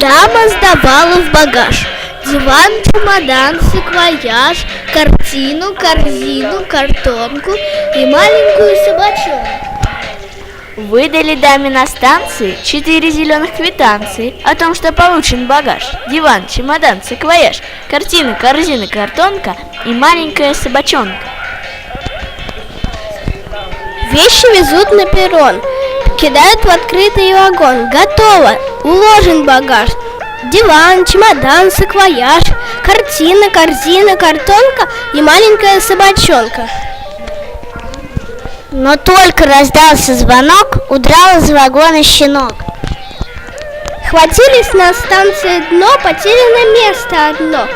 Дама сдавала в багаж Диван, чемодан, саквояж, картину, корзину, картонку и маленькую собачонку. Выдали даме на станции четыре зеленых квитанции о том, что получен багаж, диван, чемодан, саквояж, картина, корзина, картонка и маленькая собачонка. Вещи везут на перрон, кидают в открытый вагон. Готово, уложен багаж. Диван, чемодан, саквояж, картина, корзина, картонка и маленькая собачонка. Но только раздался звонок, удрал из вагона щенок. Хватились на станции дно, потеряно место одно.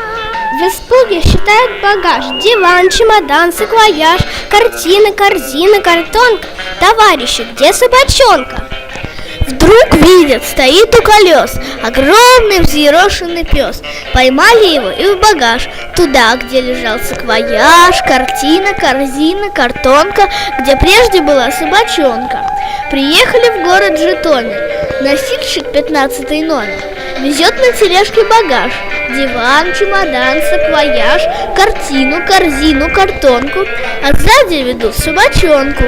В испуге считают багаж, диван, чемодан, саквояж, картина, корзина, картонка. Товарищи, где собачонка? Вдруг видят, стоит у колес огромный взъерошенный пес. Поймали его и в багаж, туда, где лежал саквояж, картина, корзина, картонка, где прежде была собачонка. Приехали в город Житомир, носильщик 15 номер, везет на тележке багаж, диван, чемодан, саквояж, картину, корзину, картонку, а сзади ведут собачонку.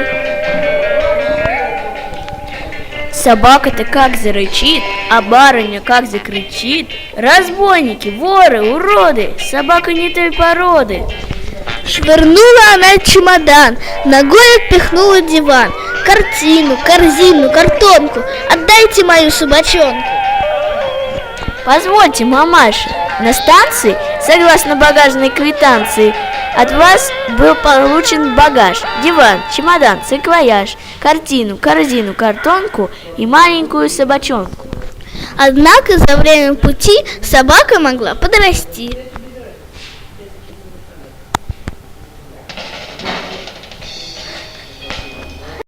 Собака-то как зарычит, а барыня как закричит. Разбойники, воры, уроды, собака не той породы. Швырнула она чемодан, ногой отпихнула диван, картину, корзину, картонку. Отдайте мою собачонку. Позвольте, мамаша, на станции, согласно багажной квитанции, от вас был получен багаж, диван, чемодан, саквояж, картину, корзину, картонку и маленькую собачонку. Однако за время пути собака могла подрасти.